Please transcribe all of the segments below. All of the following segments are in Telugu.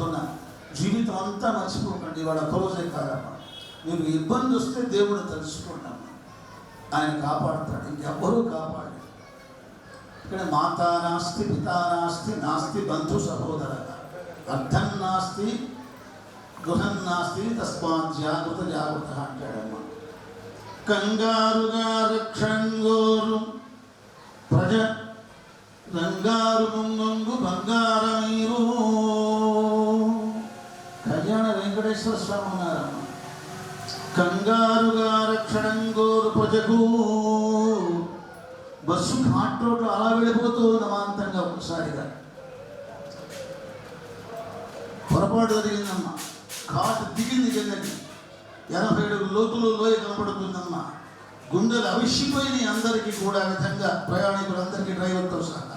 చెప్తున్నా జీవితం అంతా మర్చిపోకండి వాడు ఒక్కరోజే కాదమ్మా. మీకు ఇబ్బంది వస్తే దేవుడు తెలుసుకుంటాం ఆయన కాపాడుతాడు ఇంకెవ్వరూ కాపాడు ఇక్కడ మాతా నాస్తి పితా నాస్తి నాస్తి బంధు సహోదర. అర్థం నాస్తి గృహం నాస్తి తస్మాత్ జాగ్రత్త జాగ్రత్త అంటాడమ్మా. కంగారుగా రక్షంగోరు ప్రజ రంగారు ముంగొంగు బంగారమీరు వెంకటేశ్వర స్వామి ఉన్నారు. కంగారుగా రక్షణంగోరు ప్రజకు. బస్సు ఘాట్ రోడ్డు అలా వెళ్ళిపోతూ నమాంతంగా ఒకసారిగా. పొరపాటు జరిగిందమ్మా. ఘాట్ దిగింది కిందకి ఎనభై ఏడు లోతులు లోయ కనపడుతుందమ్మా. గుండెలు అవిసిపోయినాయి అందరికీ కూడా విధంగా ప్రయాణికులందరికీ డ్రైవర్తో సహా.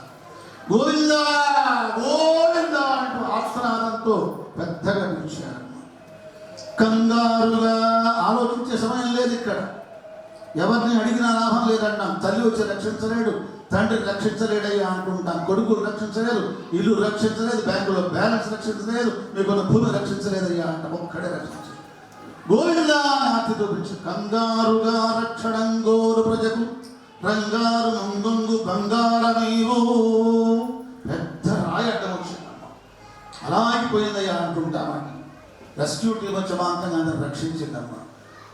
గోవిందా! గోవిందా అంటూ ఆస్త్రాదంతో పెద్దగా పిలిచారు. కంగారుగా ఆలోచించే సమయం లేదు ఇక్కడ. ఎవరిని అడిగినా లాభం లేదంటాం తల్లి వచ్చి రక్షించలేడు తండ్రి రక్షించలేడయ్యా అనుకుంటాం. కొడుకులు రక్షించలేదు ఇల్లు రక్షించలేదు బ్యాంకులో బ్యాలెన్స్ రక్షించలేదు మీకున్న భూమి రక్షించలేదయ్యా అంటాం. ఒక్కడే రక్షించలేదు. గోవిందా ఆతితో చూపించు కంగారుగా రక్షణంగోరు ప్రజకు రంగారు ముంగొంగు బంగారమీవో రెస్క్యూ టీం వచ్చి మాంతంగా అందరు రక్షించిందమ్మా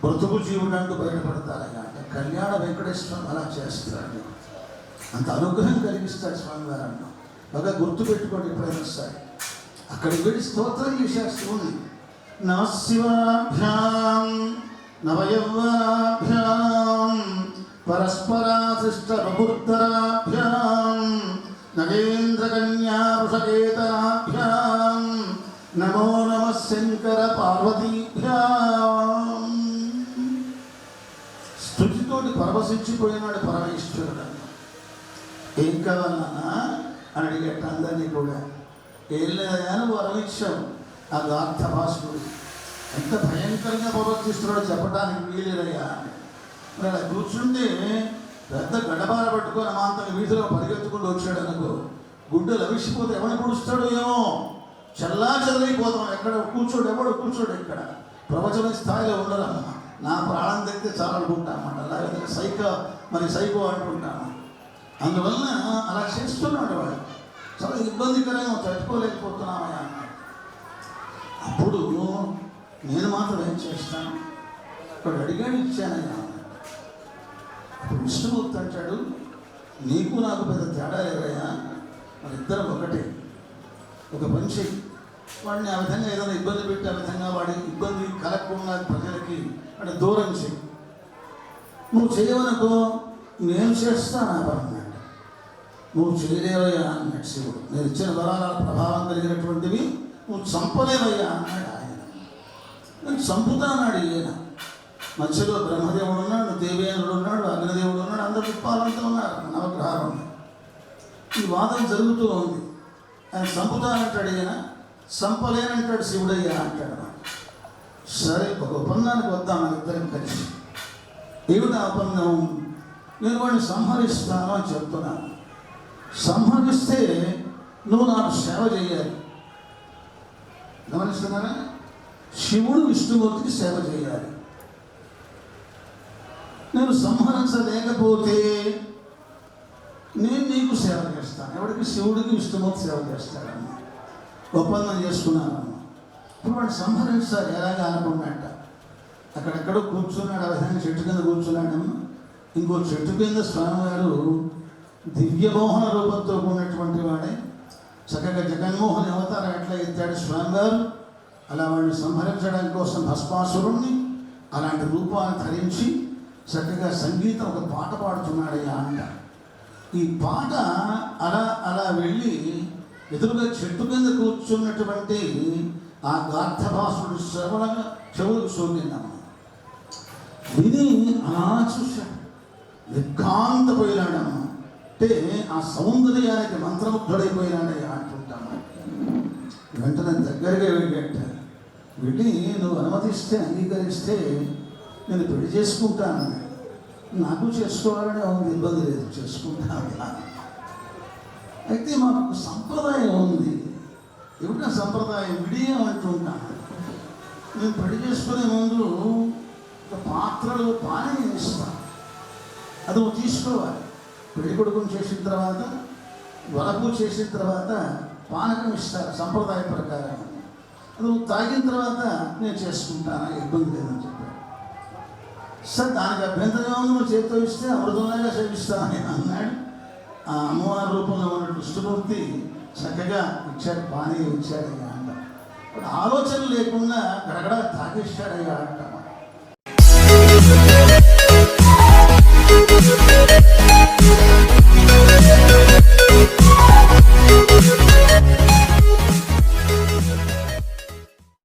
బ్రతుకు జీవుడు అంటూ బయటపడతారయ్యా అంటే కళ్యాణ వెంకటేశ్వరం అలా చేస్తాడు అంత అనుగ్రహం కలిగిస్తాడు స్వామివారు అన్న బాగా గుర్తుపెట్టుకోండి ఎప్పుడైనా సరే. అక్కడ వెళ్ళి స్తోత్రం చేసేస్తూ ఉంది. నమ శివాభ్యాం నవయవ్వనాభ్యాం పరస్పరాశిష్ట బహుత్తరాభ్యాం నగేంద్ర కన్యా వృషకేతనాభ్యాం నమో శంకర పార్వతీభ్యాం. స్థుతితోటి పరవశించిపోయినాడు పరమేశ్వరుడు. అన్న ఏం కావాలన్నా అని అడిగేట అందరినీ కూడా. ఏం లేదా అని ఆ గార్థ భాషకుడు ఎంత భయంకరంగా ప్రవర్తిస్తున్నాడో చెప్పడానికి వీలేదయ్యా మరి అలా కూర్చుంటే పెద్ద గడబార పట్టుకొని మా అంత వీధిలో పరిగెత్తుకుంటూ వచ్చాడు అనుకో. గుడ్డలు అవిసిపోతే ఎవరిని పుడుస్తాడో ఏమో. చల్లా చదివిపోతాం ఎక్కడ కూర్చోడు ఎవడు కూర్చోడు ఇక్కడ? ప్రవచన స్థాయిలో ఉండరమ్మా నా ప్రాణం తెస్తే చాలా లేకపోతే సైకో మరి సైకో అంటుంటాము అందువలన అలా చేస్తున్నాడు వాడు. చాలా ఇబ్బందికరంగా తట్టుకోలేకపోతున్నామయ్యా అప్పుడు నేను మాత్రం ఏం చేస్తాను? ఇక్కడ అడిగాడు ఇచ్చానయ్యా. అప్పుడు విష్ణుమూర్తి అంటాడు నీకు నాకు పెద్ద తేడా లేదయ్యా. మరి ఇద్దరం ఒకటే. ఒక మనిషి వాడిని ఆ విధంగా ఏదైనా ఇబ్బంది పెట్టి ఆ విధంగా వాడి ఇబ్బంది కలగకుండా ప్రజలకి అంటే దూరం చెయ్యి నువ్వు చేయవనుకో నేను చేస్తాను ఆ పని అన్నాడు నువ్వు చేయలేవయ్యా అన్నాడు శివుడు నేను ఇచ్చిన వరాల ప్రభావం కలిగినటువంటివి నువ్వు చంపలేవయ్యా అన్నాడు ఆయన. నేను చంపుతా అన్నాడు ఈయన. మధ్యలో బ్రహ్మదేవుడు ఉన్నాడు దేవేంద్రుడు ఉన్నాడు అగ్నిదేవుడు ఉన్నాడు అందరు ఉత్పాలంతా ఉన్నారు నవగ్రహాలు ఉన్నాయి. ఈ వాదం జరుగుతూ ఉంది. ఆయన చంపుతానంటాడు ఈయన. చంపలేనంటాడు శివుడయ్యా అంటాడు సరే ఒక ఒప్పందానికి వద్దాం మన ఇద్దరం కలిసి. ఏమిటా ఒప్పందం? నేను వాడిని సంహరిస్తాను అని చెప్తున్నాను. సంహరిస్తే నువ్వు నాకు సేవ చేయాలి. గమనిస్తున్నారా? శివుడు విష్ణుమూర్తికి సేవ చేయాలి. నేను సంహరించలేకపోతే నేను నీకు సేవ చేస్తాను. ఎవరికి శివుడికి ఇష్టమో సేవ చేస్తాడని ఒప్పందం చేసుకున్నాను. ఇప్పుడు వాడు సంహరించాలి ఎలాగ అనుకున్నట్ట అక్కడెక్కడో కూర్చున్నాడు ఆ విధంగా చెట్టు కింద కూర్చున్నాడమ్మ ఇంకో చెట్టు కింద స్వామివారు దివ్యమోహన రూపంతో ఉన్నటువంటి వాడే. చక్కగా జగన్మోహన్ అవతారం ఎట్లా ఎత్తాడు స్వామివారు? అలా వాడిని సంహరించడానికి కోసం భస్మాసురుణ్ణి అలాంటి రూపాన్ని ధరించి చక్కగా సంగీతం ఒక పాట పాడుతున్నాడయ్యా అంటారు ఈ పాట అలా అలా వెళ్ళి ఎదురుగా చెట్టు కింద కూర్చున్నటువంటి ఆ గార్థభాసుడు శ్రవణంగా చెవులకు సోకిందమ్మా. విని అలా చూశాడు నిర్ఘాంతపోయినాడమ్మ. అంటే ఆ సౌందర్యానికి మంత్రముగ్ధుడైపోయినాడయ్యా అంటుంటాము వెంటనే దగ్గరగా వెళ్ళాట వెళ్ళి నువ్వు అనుమతిస్తే అంగీకరిస్తే నేను పెళ్ళి చేసుకుంటాను నాకు చేసుకోవాలని ఉంది ఇబ్బంది లేదు చేసుకుంటాను. అయితే మాకు సంప్రదాయం ఉంది. ఏమిటా సంప్రదాయం విడియం అంటుంటాను నేను పడి చేసుకునే ముందు ఒక పాత్రలో పానీ ఇస్తాను అది నువ్వు తీసుకోవాలి. పెళ్ళి కొడుకుని చేసిన తర్వాత వలపు చేసిన తర్వాత పానకం ఇస్తారు సంప్రదాయ ప్రకారం. అది తాగిన తర్వాత నేను చేసుకుంటాను? ఇబ్బంది లేదని చెప్పి. సార్ దానికి అభ్యంతరంగా ఉంది నువ్వు చేతితో ఇస్తే అమృతంగా సేవిస్తాను అని అన్నాడు. ఆ అమ్మవారి రూపంలో ఉన్న దుష్టమూర్తి చక్కగా ఇచ్చాడు పానీ ఇచ్చాడు ఇచ్చాడయ్యా అంట ఆలోచన లేకుండా గడగడ తాగేశాడయ్యా అంట Thank